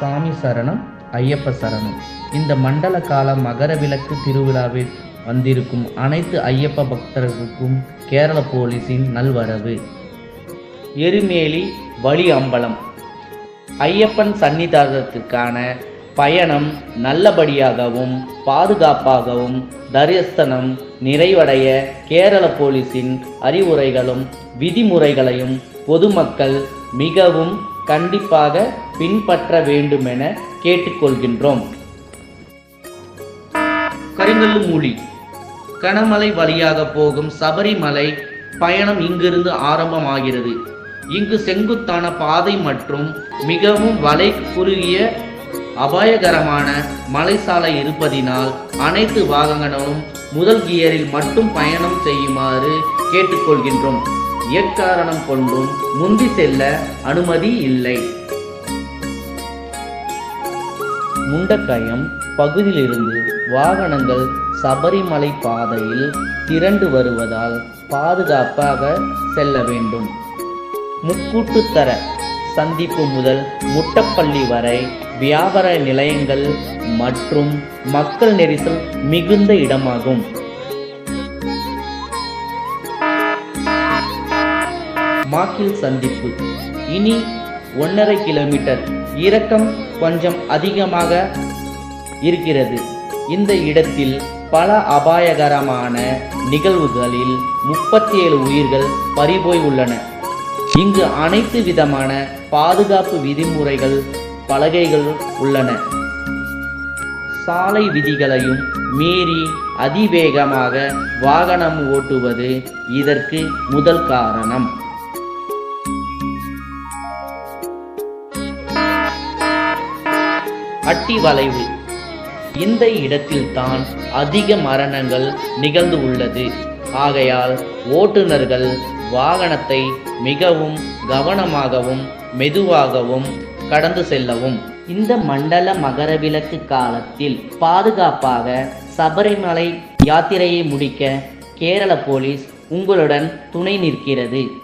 சாமி சரணம் ஐயப்ப சரணம். இந்த மண்டல கால மகர விளக்கு திருவிழாவில் வந்திருக்கும் அனைத்து ஐயப்ப பக்தர்களுக்கும் கேரள போலீஸின் நல்வரவு. எருமேலி வழி அம்பலம். ஐயப்பன் சன்னிதானத்திற்கான பயணம் நல்லபடியாகவும் பாதுகாப்பாகவும் தரிசனம் நிறைவடைய கேரள போலீஸின் அறிவுரைகளும் விதிமுறைகளையும் பொதுமக்கள் மிகவும் கண்டிப்பாக பின்பற்ற வேண்டுமென கேட்டுக்கொள்கின்றோம். கரிங்கல்லு மூலி கனமலை வழியாக போகும் சபரிமலை பயணம் இங்கிருந்து ஆரம்பமாகிறது. இங்கு செங்குத்தான பாதை மற்றும் மிகவும் வலை குறுகிய அபாயகரமான மலைசாலை இருப்பதினால் அனைத்து வாகனங்களும் முதல் கியரில் மட்டும் பயணம் செய்யுமாறு கேட்டுக்கொள்கின்றோம். எக்காரணம் கொண்டும் முந்தி செல்ல அனுமதி இல்லை. முண்டக்கயம் பகுதியிலிருந்து வாகனங்கள் சபரிமலை பாதையில் திரண்டு வருவதால் பாதுகாப்பாக செல்ல வேண்டும். முக்கூட்டுத்தர சந்திப்பு முதல் முட்டப்பள்ளி வரை வியாபார நிலையங்கள் மற்றும் மக்கள் நெரிசல் மிகுந்த இடமாகும். மாக்கில் சந்திப்பு. இனி ஒன்றரை கிலோமீட்டர். இறக்கம் கொஞ்சம் அதிகமாக இருக்கிறது. இந்த இடத்தில் பல அபாயகரமான நிகழ்வுகளில் முப்பத்தி ஏழு உயிர்கள் பறிபோய் உள்ளன இங்கு அனைத்து விதமான பாதுகாப்பு விதிமுறைகள் பலகைகள் உள்ளன. சாலை விதிகளையும் மீறி அதிவேகமாக வாகனம் ஓட்டுவது இதற்கு முதல் காரணம். அட்டி வளைவு. இந்த இடத்தில்தான் அதிக மரணங்கள் நிகழ்ந்து உள்ளது. ஆகையால் ஓட்டுநர்கள் வாகனத்தை மிகவும் கவனமாகவும் மெதுவாகவும் கடந்து செல்லவும். இந்த மண்டல மகரவிளக்கு காலத்தில் பாதுகாப்பாக சபரிமலை யாத்திரையை முடிக்க கேரள போலீஸ் உங்களுடன் துணை நிற்கிறது.